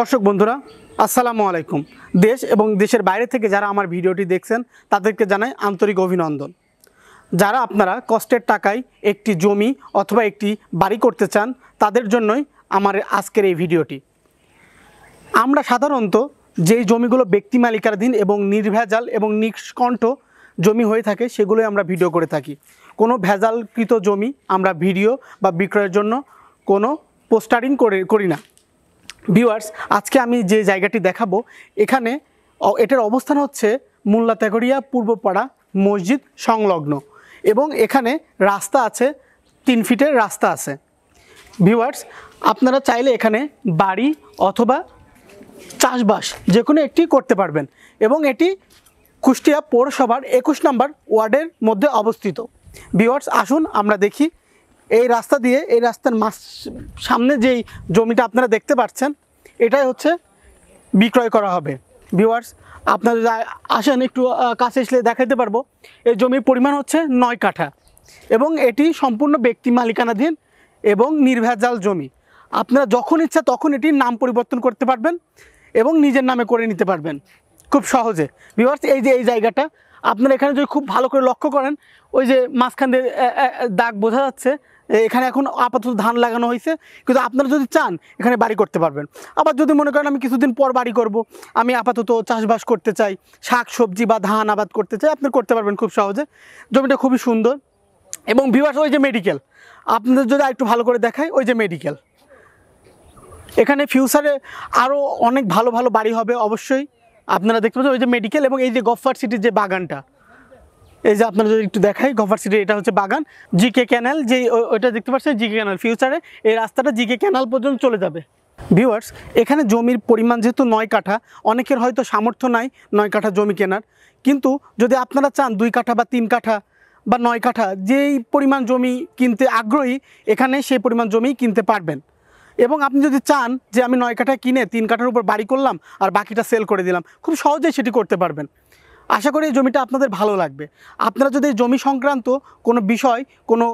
দর্শক বন্ধুরা, আসসালামু আলাইকুম। দেশ এবং দেশের বাইরে থেকে যারা আমার ভিডিওটি দেখছেন, তাদেরকে জানাই আন্তরিক অভিনন্দন। যারা আপনারা কষ্টের টাকায় একটি জমি অথবা একটি বাড়ি করতে চান, তাদের জন্যই আমার আজকের এই ভিডিওটি। আমরা সাধারণত যেই জমিগুলো ব্যক্তি মালিকানাধীন এবং নির্ভেজাল এবং নিষ্কণ্ঠ জমি হয়ে থাকে, সেগুলোই আমরা ভিডিও করে থাকি। কোনো ভেজালকৃত জমি আমরা ভিডিও বা বিক্রয়ের জন্য কোনো পোস্টারিং করে, করি না। ভিউয়ার্স আজকে আমি যে জায়গাটি দেখাবো, এখানে এটার অবস্থান হচ্ছে মোল্লা তেগরিয়া পূর্বপাড়া মসজিদ সংলগ্ন এবং এখানে রাস্তা আছে, তিন ফিটের রাস্তা আছে। ভিউয়ার্স আপনারা চাইলে এখানে বাড়ি অথবা চাষবাস যে কোনো একটি করতে পারবেন এবং এটি কুষ্টিয়া পৌরসভার একুশ নম্বর ওয়ার্ডের মধ্যে অবস্থিত। ভিওয়ার্স আসুন আমরা দেখি এই রাস্তা দিয়ে, এই রাস্তার মাস, সামনে যেই জমিটা আপনারা দেখতে পাচ্ছেন, এটাই হচ্ছে বিক্রয় করা হবে। ভিওয়ার্স আপনারা যদি আসেন একটু কাছে এসলে দেখাতে পারব, এই জমির পরিমাণ হচ্ছে নয় কাঠা এবং এটি সম্পূর্ণ ব্যক্তি মালিকানাধীন এবং নির্ভেজাল জমি। আপনারা যখন ইচ্ছা তখন এটির নাম পরিবর্তন করতে পারবেন এবং নিজের নামে করে নিতে পারবেন। খুব সহজে। ভিওয়ার্স এই যে, এই জায়গাটা, আপনারা এখানে যদি খুব ভালো করে লক্ষ্য করেন, ওই যে মাঝখান দিয়ে দাগ বোঝা যাচ্ছে এখানে এখন আপাতত ধান লাগানো হয়েছে। কিন্তু আপনারা যদি চান, এখানে বাড়ি করতে পারবেন। আবার যদি মনে করেন আমি কিছুদিন পর বাড়ি করব, আমি আপাতত চাষবাস করতে চাই, শাক, সবজি বা ধান আবাদ করতে চাই, আপনি করতে পারবেন খুব সহজে। জমিটা খুবই সুন্দর। এবং ভিউয়ার্স, ওই যে মেডিকেল আপনাদের যদি একটু ভালো করে দেখায় ওই যে মেডিকেল এখানে ফিউচারে আরও অনেক ভালো ভালো বাড়ি হবে অবশ্যই। আপনারা দেখতে পাচ্ছেন, ওই যে মেডিকেল এবং এই যে গফার সিটির যে বাগানটা এই যে আপনারা যদি একটু দেখাই গভার সিটির এটা হচ্ছে বাগান জিকে ক্যানাল যে ওইটা দেখতে পাচ্ছেন জিকে ক্যানাল ফিউচারে এই রাস্তাটা জিকে ক্যানাল পর্যন্ত চলে যাবে। ভিউয়ার্স এখানে জমির পরিমাণ যেহেতু নয় কাঠা, অনেকের হয়তো সামর্থ্য নাই নয় কাঠা জমি কেনার। কিন্তু যদি আপনারা চান দুই কাঠা বা তিন কাঠা বা নয় কাঠা, যেই পরিমাণ জমি কিনতে আগ্রহী, এখানে সেই পরিমাণ জমি কিনতে পারবেন। এবং আপনি যদি চান যে আমি নয় কাঠা কিনে তিন কাঠার উপর বাড়ি করলাম আর বাকিটা সেল করে দিলাম, খুব সহজেই সেটি করতে পারবেন। আশা করি এই জমিটা আপনাদের ভালো লাগবে। আপনারা যদি জমি সংক্রান্ত কোনো বিষয়, কোনো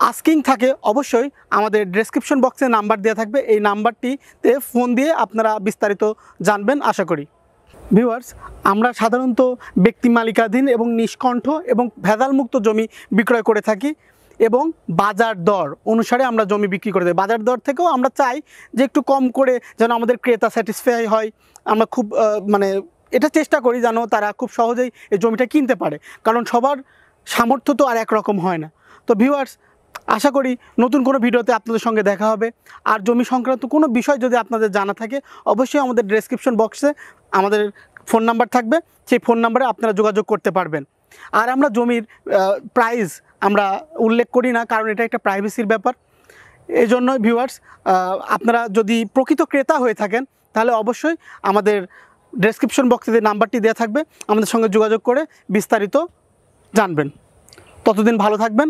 আস্কিং থাকে, অবশ্যই আমাদের ডেসক্রিপশন বক্সে নাম্বার দেওয়া থাকবে। এই নাম্বারটিতে ফোন দিয়ে আপনারা বিস্তারিত জানবেন, আশা করি। ভিউয়ার্স আমরা সাধারণত ব্যক্তি মালিকাধীন এবং নিষ্কণ্ঠ এবং ভেজালমুক্ত জমি বিক্রয় করে থাকি এবং বাজার দর অনুসারে আমরা জমি বিক্রি করে দিই বাজার দর থেকেও আমরা চাই যে একটু কম করে যেন আমাদের ক্রেতা স্যাটিসফাই হয়। আমরা খুব মানে এটা চেষ্টা করি যেন তারা খুব সহজেই এই জমিটা কিনতে পারে। কারণ সবার সামর্থ্য তো আর একরকম হয় না। তো ভিউয়ার্স আশা করি নতুন কোনো ভিডিওতে আপনাদের সঙ্গে দেখা হবে। আর জমি সংক্রান্ত কোনো বিষয় যদি আপনাদের জানা থাকে, অবশ্যই আমাদের ডেসক্রিপশন বক্সে আমাদের ফোন নাম্বার থাকবে। সেই ফোন নাম্বারে আপনারা যোগাযোগ করতে পারবেন। আর আমরা জমির প্রাইস আমরা উল্লেখ করি না, কারণ এটা একটা প্রাইভেসির ব্যাপার। এই জন্য ভিউয়ার্স আপনারা যদি প্রকৃত ক্রেতা হয়ে থাকেন, তাহলে অবশ্যই আমাদের ডেসক্রিপশন বক্সে নাম্বারটি দেওয়া থাকবে, আমাদের সঙ্গে যোগাযোগ করে বিস্তারিত জানবেন। ততদিন ভালো থাকবেন।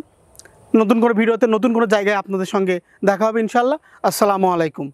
নতুন কোনো ভিডিওতে নতুন কোনো জায়গায় আপনাদের সঙ্গে দেখা হবে ইনশাল্লাহ আসসালামু আলাইকুম।